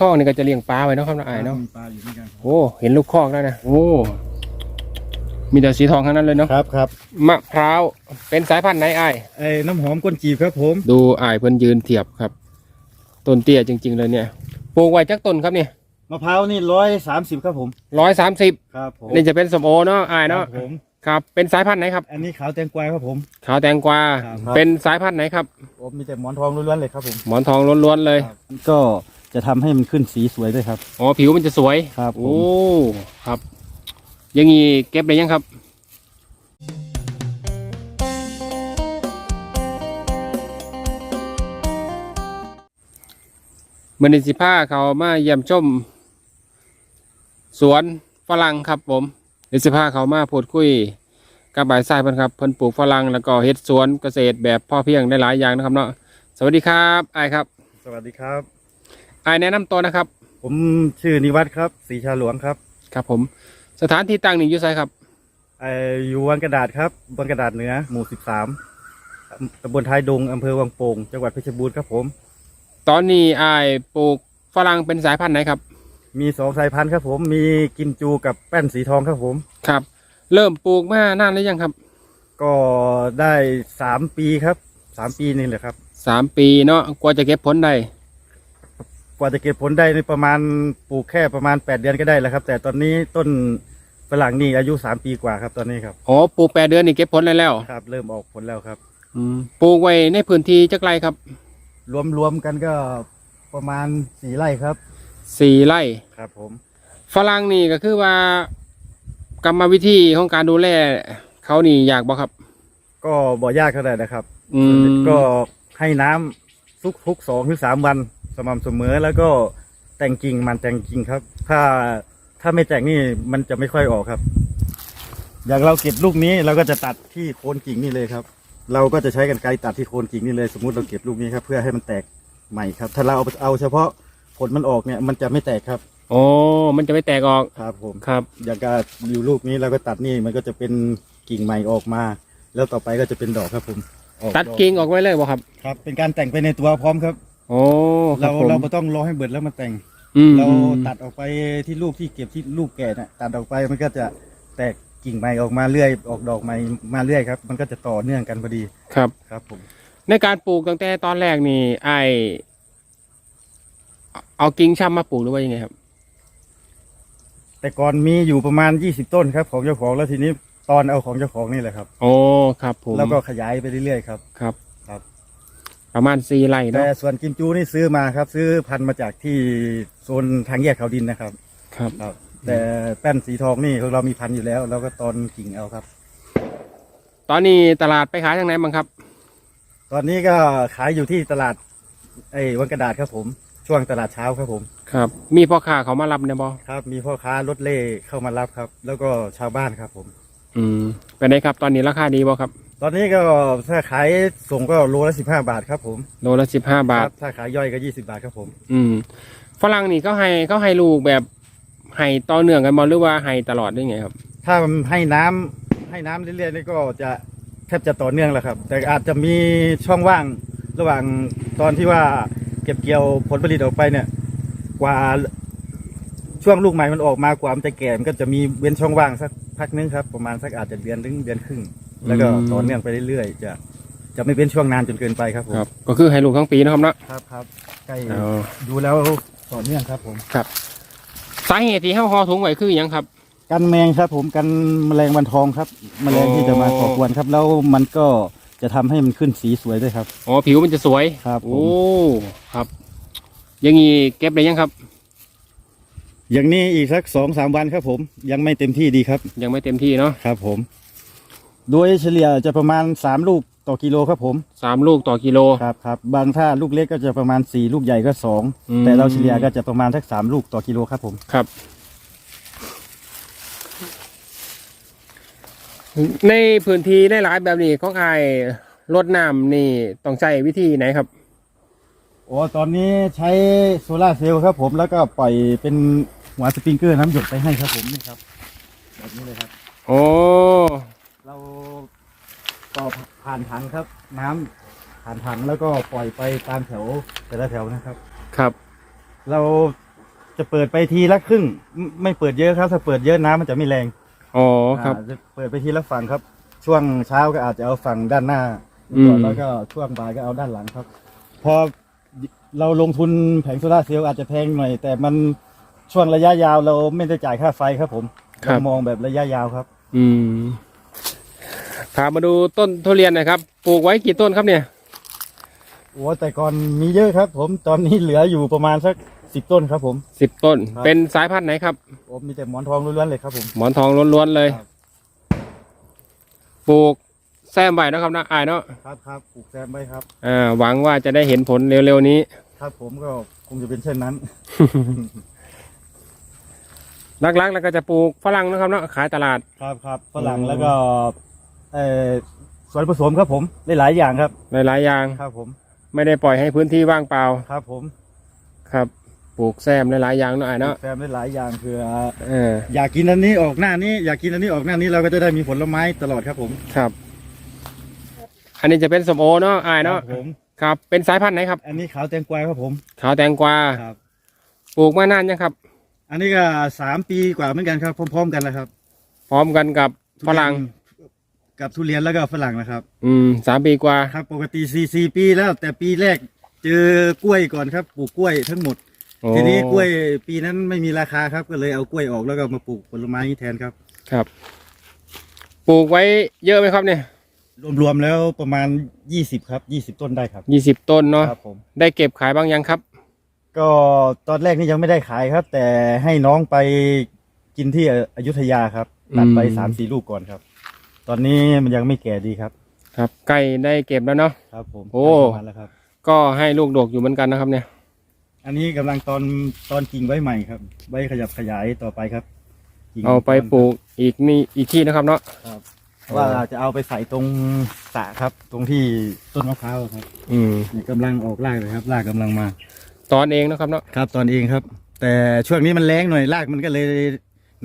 คอกนี่ก็จะเลี้ยงปลาไว้เนาะครับน้าอายเนาะมีปลาอยู่เหมือนกันโอ้เห็นลูกคอกแล้วนะโอ้มีแต่สีทองทั้งนั้นเลยเนาะครับครับมะพร้าวเป็นสายพันธุ์ไหนอายไอ้น้ำหอมก้นจีบครับผมดูอายเพิ่นยืนเทียบครับต้นเตี้ยจริง ๆ เลยเนี่ยปลูกไว้จักต้นครับเนี่ยมะพร้าวนี่ร้อยสามสิบครับผมร้อยสามสิบครับผมนี่จะเป็นสมโอเนาะอายครัเนาะบผมครับเป็นสายพันธุ์ไหนครับ อันนี้ขาวแตงกวาครับผมขาวแตงกวาครับเป็นสายพันธุ์ไหนครับผมมีแต่หมอนทองล้วนๆเลยครับผมหมอนทองล้วนๆเลย ก็ จะทำให้มันขึ้นสีสวยด้วยครับ อ๋อผิวมันจะสวยครับผม โอ้ครับ อยังงี้เก็บได้ยังครับมือนิสิผ้าเขามาเยี่ยมชม สวนฝรั่งครับผมนิสิผ้าเขามาพูดคุยกับบ่ายทรายเพิ่นครับเพิ่นปลูกฝรั่งแล้วก็เฮ็ดสวนเกษตรแบบพ่อเพียงได้หลายอย่างนะครับเนาะสวัสดีครับไอายครับ สวัสดีครับไอายแนะนำตัวนะครับ ผมชื่อนิวัฒน์ครับสีชาหลวงครับ ครับผม สถานที่ตั้งนี่อยู่ไสครับไออยู่วังกระดาษครับวังกระดาษเหนือหมู่สิบสามตำบลท้ายดงอำเภอวังโป่งจังหวัดเพชรบูรณ์ครับผม ตอนนี้อายปลูกฝรั่งเป็นสายพันธุ์ไหนครับ มีสองสายพันธุ์ครับ ผมมีกิมจูกับแป้นสีทองครับผมครับ เริ่มปลูกมานานหรือยังครับ ก็ได้สามปีครับสามปีนี่แหละครับสามปีเนาะกว่าจะเก็บผลได้ กว่าจะเก็บผลได้ในประมาณปลูกแค่ประมาณแปดเดือนก็ได้แล้วครับ แต่ตอนนี้ต้นฝรั่งนี่อายุสามปีกว่าครับตอนนี้ครับอ๋อปลูกแปดเดือนนี่เก็บผลได้แล้วครับ เริ่มออกผลแล้วครับ อืมปลูกไว้ในพื้นที่จักไรครับรวมรวมกันก็ประมาณสี่ไร่ครับสี่ไร่ครับ ผมฝรั่งนี่ก็คือว่ากรรมวิธีของการดูแลเขานี่ยากบ่ครับ ก็บ่ยากเท่าไหร่นะครับ อืมก็ให้น้ำทุกทุกสองถึงสามวัน สม่ำเสมอแล้วก็แต่งกิ่งมันแต่งกิ่งครับ ถ้าถ้าไม่แต่งนี่มันจะไม่ค่อยออกครับ อย่างเราเก็บลูกนี้เราก็จะตัดที่โคนกิ่งนี่เลยครับ เราก็จะใช้กันไกรตัดที่โคนกิ่งนี่เลย สมมุติเราเก็บลูกนี้ครับเพื่อให้มันแตกใหม่ครับ ถ้าเราเอาเอาเฉพาะผลมันออกเนี่ยมันจะไม่แตกครับอ๋อมันจะไม่แตกออกครับผมครับ อย่างการอยู่ลูกนี้เราก็ตัดนี่มันก็จะเป็นกิ่งใหม่ออกมา แล้วต่อไปก็จะเป็นดอกครับผมออตัดอกกิ่งออกไว้เลยบ่ครับครับ เป็นการแต่งไปในตัวพร้อมครับ โอ้ครัเราบผมเราไม่ต้องรอให้เบิดแล้วมาแต่ง อืมเราอืมตัดออกไปที่ลูกที่เก็บที่ลูกแก่น่ะตัดออกไปมันก็จะแตกกิ่งใหม่ออกมาเรื่อย ออกดอกใหม่มาเรื่อยครับ มันก็จะต่อเนื่องกันพอดีครับ ครับผม ในการปลูกตั้งแต่ตอนแรกนี่ไอายเอากิ่งช่ำมาปลูกหรือว่ายังไงครับ แต่ก่อนมีอยู่ประมาณยี่สิบต้นครับของเจ้าของแล้วทีนี้ตอนเอาของเจ้าของนี่แหละครับ โอ้ครับผมแล้วก็ขยายไปเรื่อยๆครับ ครับครับ ประมาณสี่ไร่แต่เนาะส่วนกิมจูนี่ซื้อมาครับ ซื้อพันธุ์มาจากที่โซนทางแยกเขาดินนะครับ ครับ ครับ แต่แป้นสีทองนี่ของเรามีพันธุ์อยู่แล้ว เราก็ตอนกิ่งเอาครับ ตอนนี้ตลาดไปขายทางไหนบ้างครับ ตอนนี้ก็ขายอยู่ที่ตลาด ไอ้วังกระดาษครับผม ช่วงตลาดเช้าครับผม ครับ มีพ่อค้าเขามารับเนี่ยบอครับ มีพ่อค้ารถเล่เข้ามารับครับ แล้วก็ชาวบ้านครับผม อืมเป็นไงครับ ตอนนี้ราคาดีบอครับ ตอนนี้ก็ถ้าขายส่งก็โลละสิบห้าบาทครับผมโลละสิบห้าบาคทรัถ้าขายย่อยก็ยี่สิบาทครับผม อืมฝรั่งนี่เขาให้เขาให้ลูกแบบให้ต่อเนื่องกันบอหรือว่าให้ตลอดได้ไงครับ ถ้ามันให้น้ำให้น้ำเรื่อยๆนี่ก็จะแทบจะต่อเนื่องแหละครับ แต่อาจจะมีช่องว่างระหว่างตอนที่ว่าเก็บเกี่ยวผลผลิตออกไปเนี่ย กว่าช่วงลูกใหม่มันออกมากว่ามันจะแก่มันก็จะมีเว้นช่องว่างสักพักนึงครับ ประมาณสักอาจจะเดือนถึงเดือนครึ่ง แล้วก็อืมต่อเนื่องไปเรื่อยๆจะจะไม่เป็นช่วงนานจนเกินไปครับผมครับ ก็คือให้ลูกทั้งปีนะครับเนาะครับครับใกล้เอาดูแล้วต่อเนื่องครับผมครับสาเหตุที่เฮาห่อถุงไว้คือหยังครับ กันแมงครับผมกันแมลงวันทองครับ แมลงที่จะมาก่อกวนครับ แล้วมันก็จะทำให้มันขึ้นสีสวยด้วยครับ อ๋อผิวมันจะสวยครับผม โอ้ครับอยังงี้เก็บได้ยังครับ อย่างนี้อีกสักสองสามวันครับผมยังไม่เต็มที่ดีครับยังไม่เต็มที่เนาะครับผม โดยเฉลี่ยจะประมาณสามลูกต่อกิโลครับผมสามลูกต่อกิโล ครับครับบางถ้าลูกเล็กก็จะประมาณสี่ลูกใหญ่ก็สองอืมแต่เราเฉลี่ยก็จะประมาณสักสามลูกต่อกิโลครับผมครับ ในพื้นที่ได้หลายๆแบบนี้ของไอายรดน้ำนี่ต้องใช้วิธีไหนครับ โอ้ตอนนี้ใช้โซลาร์เซลล์ครับผมแล้วก็ปล่อยเป็นหัวสปริงเกอร์น้ำหยดไปให้ครับผมนี่ครับแบบนี้เลยครับ โอ้ เราต่อผ่านถังครับ น้ำผ่านถังแล้วก็ปล่อยไปตามแถวแต่ละแถวนะครับ ครับ เราจะเปิดไปทีละครึ่ง ไม่ไม่เปิดเยอะครับ ถ้าเปิดเยอะน้ำมันจะไม่แรงอ๋อครับอ่าจะเปิดไปทีละฝั่งครับ ช่วงเช้าก็อาจจะเอาฝั่งด้านหน้าอืมก่อนแล้วก็ช่วงบ่ายก็เอาด้านหลังครับ พอเราลงทุนแผงโซลาร์เซลล์อาจจะแพงหน่อย แต่มันช่วงระยะยาวเราไม่ได้จ่ายค่าไฟครับผมครับเรามองแบบระยะยาวครับ อืม พามาดูต้นทุเรียนหนะครับ ปลูกไว้กี่ต้นครับเนี่ยโอ้แต่ก่อนมีเยอะครับ ผมตอนนี้เหลืออยู่ประมาณสักสิบต้นครับผม สิบต้น ครับ เป็นสายพันธุ์ไหนครับ ผมมีแต่หมอนทองล้วนๆเลยครับผม หมอนทองล้วนๆเลย ครับ ปลูกแซมใบนาะครับนะอายเนาะครับครับปลูกแซมไว้ครับ อ่าหวังว่าจะได้เห็นผลเร็วๆนี้ ครับผมก็คงจะเป็นเช่นนั้น หลักๆแล้วก็จะปลูกฝรั่งนะครับเนาะขายตลาด ครับครับฝรั่งโอ้แล้วก็ เออส่วนผสมครับผมหลายๆอย่างครับหลายๆอย่าง ครับผมไม่ได้ปล่อยให้พื้นที่ว่างเปล่า ครับผมครับปลูกแซมหลายๆอย่างเนาะอายเนาะแซมหลายๆอย่างคือเอออยากกินอันนี้ออกหน้านี้อยากกินอันนี้ออกหน้านี้เราก็จะได้มีผลไม้ตลอดครับผมครับ อันนี้จะเป็นสมโอเนาะอายเนาะครับผม ครับเป็นสายพันธุ์ไหนครับ อันนี้ขาวแตงกวาครับผมขาวแตงกวาครับ ปลูกมานานยังครับ อันนี้ก็สามปีกว่าเหมือนกันครับ พร้อม ๆ กันแล้วครับ พร้อมกันกับฝรั่ง กับทุเรียนแล้วก็ฝรั่งนะครับ อืมสามปีกว่า ครับปกติสี่สี่ปีแล้ว แต่ปีแรกเจอกล้วยก่อนครับ ปลูกกล้วยทั้งหมด โอ้ ทีนี้กล้วยปีนั้นไม่มีราคาครับ ก็เลยเอากล้วยออกแล้วก็มาปลูกผลไม้แทนครับ ครับ ปลูกไว้เยอะไหมครับเนี่ยรวมๆแล้วประมาณยี่สิบครับยี่สิบต้นได้ครับ ยี่สิบต้นเนาะครับผม ได้เก็บขายบ้างยังครับ ก็ตอนแรกนี่ยังไม่ได้ขายครับ แต่ให้น้องไปกินที่อยุธยาครับตัดไปอืม สามสี่ลูกก่อนครับ ตอนนี้มันยังไม่แก่ดีครับ ครับใกล้ได้เก็บแล้วเนาะ ครับผมโอ้ได้ประมาณแล้วครับ ก็ให้ลูกดกอยู่เหมือนกันนะครับเนี่ย อันนี้กำลังตอนตอนกิ่งไว้ใหม่ครับไว้ขยับขยายต่อไปครับกิ่งเอาไปปลูกอีกนี่อีกที่นะครับเนาะ ครับ ว่าจะเอาไปใส่ตรงสระครับ ตรงที่ต้นมะพร้าวครับอืม นี่กำลังออกรากเลยครับรากกำลังมา ตอนเองนะครับเนาะ ครับตอนเองครับ แต่ช่วงนี้มันแรงหน่อยรากมันก็เลย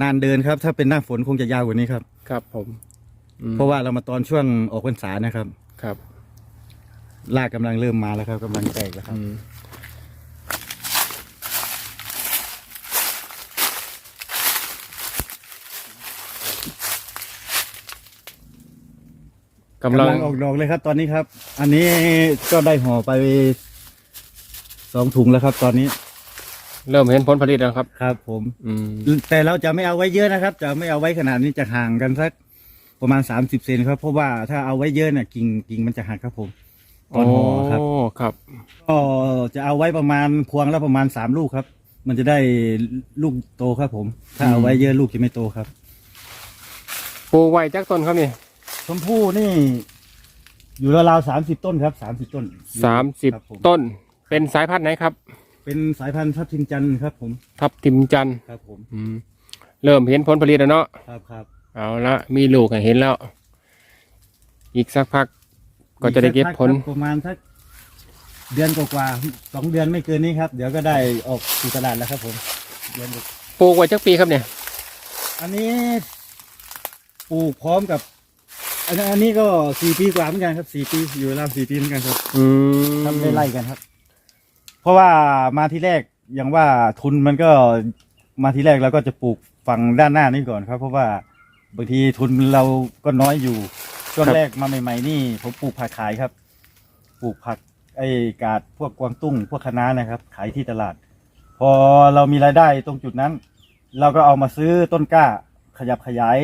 นานเดินครับ ถ้าเป็นหน้าฝนคงจะยาวกว่านี้ครับ ครับผมอืม เพราะว่าเรามาตอนช่วงออกพรรษานะครับ ครับรากกำลังเริ่มมาแล้วครับกำลังแตกแล้วครับอืมกำลังออกดอกเลยครับ ตอนนี้ครับ อันนี้ก็ได้ห่อไปสองถุงแล้วครับ ตอนนี้เริ่มเห็นผลผลิตแล้วครับ ครับ ผม อืมแต่เราจะไม่เอาไว้เยอะนะครับ จะไม่เอาไว้ขนาดนี้จะห่างกันสัก ประมาณสามสิบเซนครับเพราะว่าถ้าเอาไว้เยอะเนี่ยกิ่งกิ่งมันจะหักครับผมตอนห่อครับโอ้ครับก็จะเอาไว้ประมาณพวงละประมาณสามลูกครับ มันจะได้ลูกโตครับผม ถ้าเอาไว้เยอะลูกจะไม่โตครับปลูกไว้จักต้นครับนี่ชมพู่นี่ อยู่ราวๆสามสิบต้นครับสามสิบต้นสามสิบครับผมต้น เป็นสายพันธุ์ไหนครับ เป็นสายพันธุ์ทับทิมจันทร์ครับผม ทับทิมจันทร์ครับผมอืมเริ่มเห็นผลผลิตแล้วเนาะครับครับ เอาละมีลูกให้เห็นแล้ว อีกสักพักก็จะได้เก็บผลอีสักพัครับประมาณสักเดือนกว่าๆสองเดือนไม่เกินนี้ครับ เดี๋ยวก็ได้ออกสู่ตลาดแล้วครับผมเดือนกว่าปลูกไว้จักปีครับเนี่ย อันนี้ปลูกพร้อมกับอันนี้อันนี้ก็สี่ปีกว่าเหมือนกันครับสี่ปีอยู่ราวสี่ปีเหมือนกันครับอืมทำได้ไล่กันครับ เพราะว่ามาที่แรกอย่างว่าทุนมันก็มาที่แรกเราก็จะปลูกฝั่งด้านหน้านี่ก่อนครับ เพราะว่า บางทีทุนเราก็น้อยอยู่ช่วงแรกมาใหม่ ๆ นี่ผมปลูกผักขายครับ ปลูกผักไอ้กาดพวกกวางตุ้งพวกคะน้านะครับ ขายที่ตลาด พอเรามีรายได้ตรงจุดนั้น เราก็เอามาซื้อต้นกล้า ขยับขยาย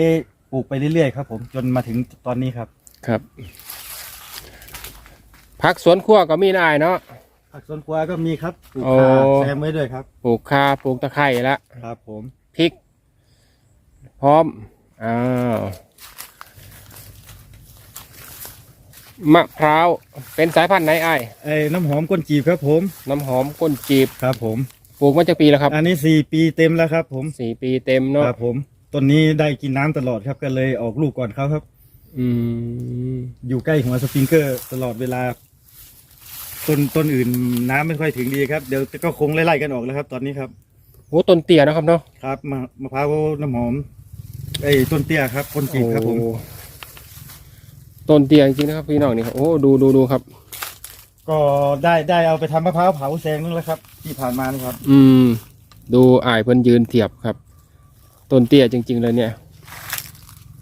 ปลูกไปเรื่อยๆครับผมจนมาถึงตอนนี้ครับ ครับพักสวนครัวก็มีนายเนาะ ผักสวนครัวก็มีครับปลูกโอ้ขาแซมไว้ด้วยครับ ปลูกคาปลูกตะไคร้ละครับผมพริก พร้อม อ้าวมะพร้าวเป็นสายพันธุ์ไหนไอ้ายไอ้น้ำหอมก้นจีบครับผมน้ำหอมก้นจีบครับผม ปลูกมาจากปีแล้วครับอันนี้สี่ปีเต็มแล้วครับผมสี่ปีเต็มเนาะครับผมต้นนี้ได้กินน้ำตลอดครับก็เลยออกลูกก่อนเขาครับ อืมอยู่ใกล้หัวสปริงเกอร์ตลอดเวลา ต้นต้นอื่นน้ำไม่ค่อยถึงดีครับเดี๋ยวก็คงไล่ๆกันออกแล้วครับ ตอนนี้ครับโอ้ต้นเตี้ยนะครับเนาะครับมะมะพร้าวน้ำหอม ไอ้ต้นเตี้ยครับก้นจีบครับผมโอ้ต้นเตี้ยจริงๆนะครับพี่น้องนี่โอ้ดูดูดูครับ ก็ได้ได้เอาไปทำมะพร้าวเผาแซงนึงแล้วครับ ที่ผ่านมานี่ครับ อืม ดูอายเพิ่นยืนเทียบครับ ต้นเตี้ยจริง ๆ เลยเนี่ย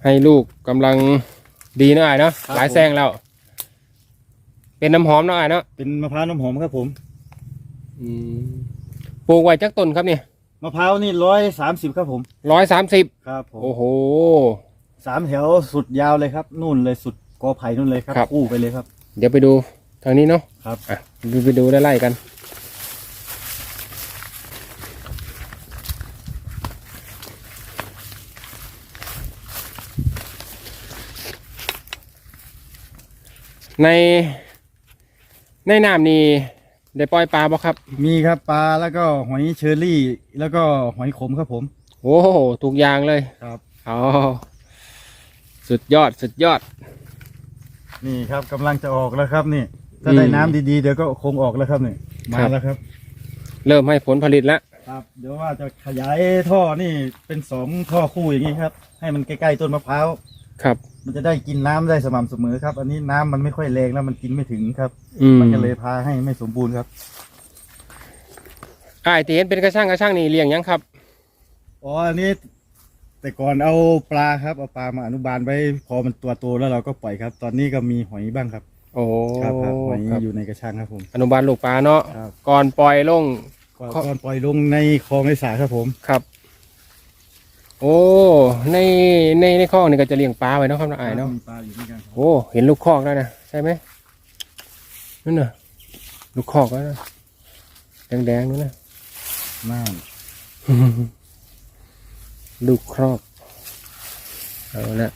ให้ลูกกำลังดีเนาะอายเนาะครับหลายแซงแล้ว เป็นน้ำหอมเนาะอายเนาะเป็นมะพร้าวน้ำหอมครับผม อืมปลูกไว้จักต้นครับเนี่ย มะพร้าวนี่ร้อยสามสิบครับผม ร้อยสามสิบครับผมโอ้โห สามแถวสุดยาวเลยครับ นู่นเลยสุดกอไผ่นู่นเลยครับครับคู่ไปเลยครับ เดี๋ยวไปดูทางนี้เนาะครับ อะไปดูได้ไล่กัน ในในน้ำนี่ ได้ปล่อยปลาบ่ครับ มีครับปลาแล้วก็หอยเชอรี่ แล้วก็หอยขมครับผม โอ้โหทุกอย่างเลยครับ อ๋อสุดยอดสุดยอด นี่ครับกำลังจะออกแล้วครับนี่ถ้าได้อืมน้ำดีๆเดี๋ยวก็คงออกแล้วครับนี่มาครับ แล้วครับ เริ่มให้ผลผลิตแล้ว ครับ เดี๋ยวว่าจะขยายท่อนี่เป็นสองท่อคู่อย่างนี้ครับ ให้มันใกล้ๆต้นมะพร้าว ครับ มันจะได้กินน้ำได้สม่ำเสมอครับ อันนี้น้ำมันไม่ค่อยแรงแล้วมันกินไม่ถึงครับ อืมมันก็เลยพาให้ไม่สมบูรณ์ครับอ้ายที่เห็นเป็นกระช่างกระช่างนี่เลี้ยงยังครับ อ๋อ อันนี้แต่ก่อนเอาปลาครับ เอาปลามาอนุบาลไว้พอมันตัวโตแล้วเราก็ปล่อยครับ ตอนนี้ก็มีหอยบ้างครับ โอ้ครับครับหอยครับอยู่ในกระชังครับผม อนุบาลลูกปลาเนาะครับ ก่อนปล่อยลง ก่อนครับก่อนปล่อยลงในคลองในสระครับผม ครับ โอ้ในในในคลองนี่ก็จะเลี้ยงปลาไว้เนาะครับน้าอายเนาะมีปลาอยู่เหมือนกันครับโอ้เห็นลูกคอกแล้วนะใช่ไหมนั่นน่ะ ลูกคอกแล้วนะแดงๆนู่นนะ น่านลูกครอกเอาละ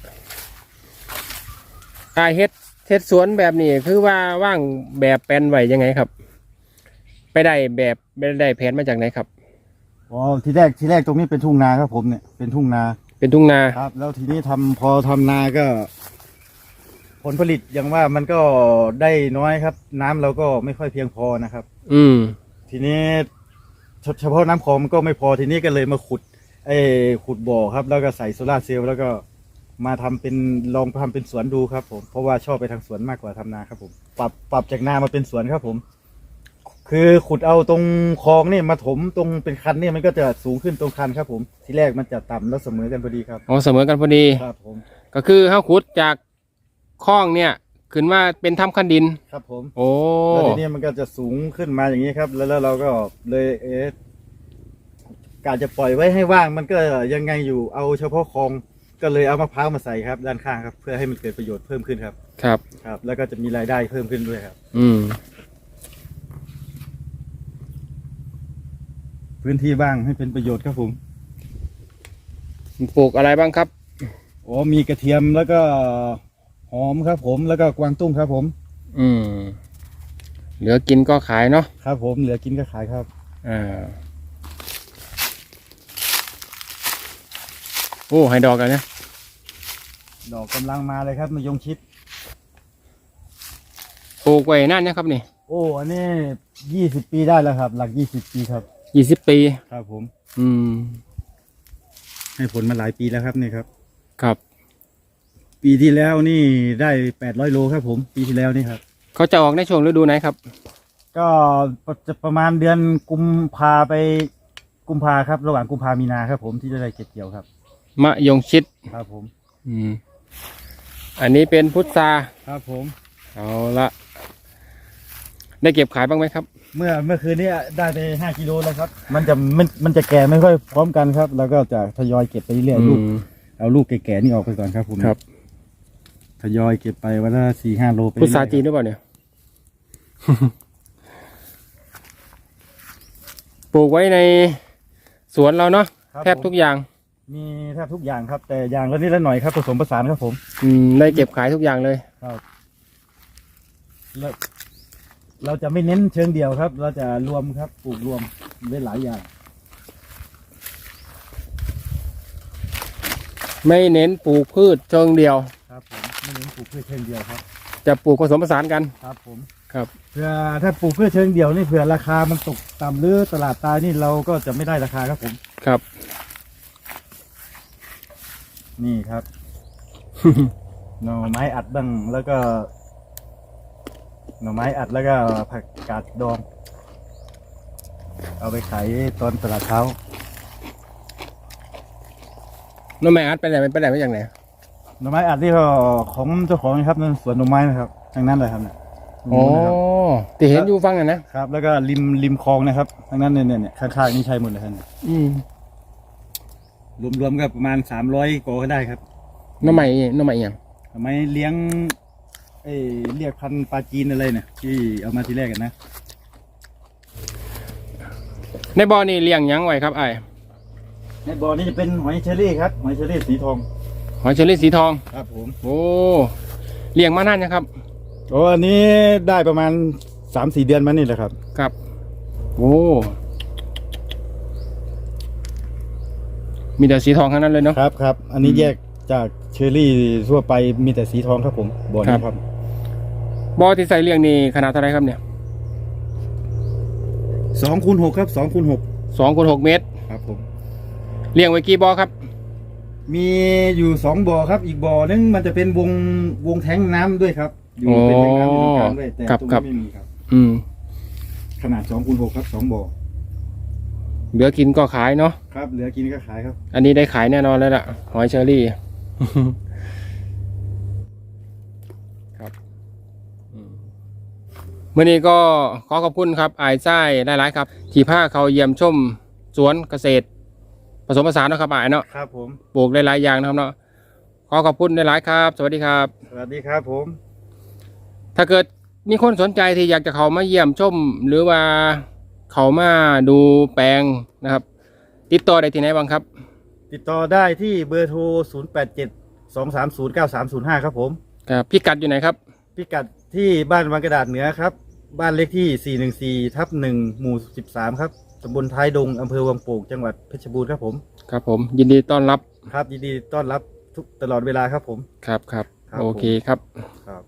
อายเฮ็ดเฮ็ดสวนแบบนี้คือว่าว่างแบบแปลนไว้ยังไงครับ ไปได้แบบไปได้แผนมาจากไหนครับ อ๋อทีแรกทีแรกตรงนี้เป็นทุ่งนาครับผมเนี่ยเป็นทุ่งนาเป็นทุ่งนาครับ แล้วทีนี้ทำพอทำนาก็ ผลผลิตอย่างว่ามันก็ได้น้อยครับ น้ำเราก็ไม่ค่อยเพียงพอนะครับ อืม ทีนี้เฉเฉพาะน้ำคลองมันก็ไม่พอทีนี้ก็เลยมาขุดไอ้ขุดบ่อครับ แล้วก็ใส่โซลาร์เซลล์แล้วก็มาทำเป็นลองทำเป็นสวนดูครับผมเพราะว่าชอบไปทางสวนมากกว่าทำนาครับผม ปรับปรับจากนามาเป็นสวนครับผม คือขุดเอาตรงคลองนี่มาถมตรงเป็นคันนี่มันก็จะสูงขึ้นตรงคันครับ ผมทีแรกมันจะต่ำแล้วเสมอกันพอดีครับ อ๋อเสมอกันพอดี ครับผมก็คือเฮาขุดจากคลองเนี่ยขึ้นมาเป็นถ้ำคันดิน ครับผมโอ้แล้วทีนี้มันก็จะสูงขึ้นมาอย่างนี้ครับ แล้วแล้วเราก็เลยเอ๊ะกาจะปล่อยไว้ให้ว่างมันก็ยังไงอยู่เอาเฉพาะคลองก็เลยเอามะพร้าวมาใส่ครับด้านข้างครับ เพื่อให้มันเกิดประโยชน์เพิ่มขึ้นครับ ครับ ครับ แล้วก็จะมีรายได้เพิ่มขึ้นด้วยครับ อืม พื้นที่ว่างให้เป็นประโยชน์ครับผมปลูกอะไรบ้างครับอ๋อมีกระเทียมแล้วก็หอมครับผมแล้วก็กวางตุ้งครับผม อืม เหลือกินก็ขายเนาะครับผมเหลือกินก็ขายครับอ่าโอ้ให้ดอกกันนะดอกกำลังมาเลยครับมะยงชิดปลูกไว้นั่นนะครับนี่ โอ้อันนี้ยี่สิบปีได้แล้วครับ หลักยี่สิบปีครับ ยี่สิบปี ครับผม อืม ให้ผลมาหลายปีแล้วครับนี่ครับ ครับ ปีที่แล้วนี่ได้แปดร้อยโลครับผม ปีที่แล้วนี่ครับ เขาจะออกในช่วงฤดูไหนครับ ก็จะประมาณเดือนกุมภาไปกุมภาครับ ระหว่างกุมภามีนาครับผมที่จะได้เก็บเกี่ยวครับ มะยงชิด ครับผม อืม อันนี้เป็นพุทราครับผม เอาละ ได้เก็บขายบ้างไหมครับ เมื่อเมื่อคืนนี้ได้ไปห้ากิโลแล้วครับ มันจะมันมันจะแก่ไม่ค่อยพร้อมกันครับ แล้วก็จะทยอยเก็บไปเรื่อยๆลูกอืมเอาลูกแก่ๆนี่ออกไปก่อนครับผมครับ ทยอยเก็บไปวันละสี่ห้าโลไปพุทเรื่อยๆราจีนหรือเปล่าเนี่ยปลูกไว้ในสวนเราเนาะครับแทบทุกอย่าง มีแทบทุกอย่างครับ แต่อย่างละนิดละหน่อยครับผสมผสานครับผม อืมได้เก็บขายทุกอย่างเลยครับ เราเราจะไม่เน้นเชิงเดียวครับ เราจะรวมครับปลูกรวมได้หลายอย่าง ไม่เน้นปลูกพืชเชิงเดียว ครับผมไม่เน้นปลูกพืชเชิงเดียวครับ จะปลูกผสมผสานกัน ครับผมครับเพื่อถ้าปลูกพืชเชิงเดียวนี่เผื่อราคามันตกต่ำหรือตลาดตายนี่เราก็จะไม่ได้ราคาครับผม ครับ นี่ครับ หน่อไม้อัดบ้างแล้วก็ หน่อไม้อัดแล้วก็ผักกาดดอง เอาไปขายตอนตลาดเช้าน้องแม่อัดไปไหนไปไหนมาจากไหนหน่อไม้อัดนี่ก็ของเจ้าของนะครับนั่นสวนหน่อไม้นะครับทั้งนั้นเลยครับเนี่ยอ๋อนะครับที่เห็นอยู่ฟังอะนะครับ แล้วก็ริมริมคลองนะครับทั้งนั้นเนี่ยเนี่ยเนี่ยข้างๆนี่ใช่หมดเลยครับเนี่ยอืมรวมๆก็ประมาณสามร้อยกอก็ได้ครับน้องใหม่น้องใหม่อหย่างทำไมเลี้ยง เอ้ยเรียกพันธุ์ปลาจีนอะไรเนี่ยที่เอามาทีแรกกันนะในบ่อนี่เลี้ยงหยังไว้ครับไอ้ายในบ่อนี่จะเป็นหอยเชอรี่ครับหอยเชอรี่สีทองหอยเชอรี่สีทอง ครับผมโอ้เลี้ยงมานานยังครับ โอ้อันนี้ได้ประมาณสามสี่เดือนมานี่แหละครับ ครับ โอ้มีแต่สีทองทั้งนั้นเลยเนาะ ครับครับอันนี้แยกจากเชอรี่ทั่วไปมีแต่สีทองครับผมบ่อครันี้บ ครับ บ่อที่ใส่เลี้ยงนี่ขนาดเท่าไรครับเนี่ยสองคูณหกครับสองคูณหกสองคูณหกเมตรครับผมเลี้ยงไว้กี่บ่อครับ มีอยู่สองบ่อครับ อีกบ่อนึงมันจะเป็นวงวงแท้งน้ำด้วยครับ อยู่เป็นแท้งน้ำอยู่ตรงกลางด้วยแต่ครับตรงครับนี้ไม่มีครับ อืม ขนาดสองคูณหกครับสองบ่อเหลือกินก็ขายเนาะครับเหลือกินก็ขายครับ อันนี้ได้ขายแน่นอนแล้วล่ะหอยเชอรี่ ครับเมื่อนี้ก็ขอขอบคุณครับอายไส้หลายๆครับ ที่พาเขาเยี่ยมชมสวนเกษตร ผสมผสานเนาะครับอายเนาะครับผมปลูกหลายๆอย่างนะครับเนาะขอขอบคุณหลายๆครับ สวัสดีครับ สวัสดีครับผม ถ้าเกิดมีคนสนใจที่อยากจะเขามาเยี่ยมชม หรือว่าเขามาดูแปลงนะครับ ติดต่อได้ที่ไหนบ้างครับ ติดต่อได้ที่เบอร์โทร 0 8 7 2 3 0 9 3 0 5 ครับผมครับพิกัดอยู่ไหนครับ พิกัดที่บ้านวังกระดาษเหนือครับ บ้านเลขที่ 414 ทับ 1 หมู่ 13 ครับตำบลท้ายดงอำเภอวังโป่งจังหวัดเพชรบูรณ์ครับผม ครับผม ยินดีต้อนรับ ครับยินดีต้อนรับทุกตลอดเวลาครับผม ครับครับ ครับโอเคครับ ครับ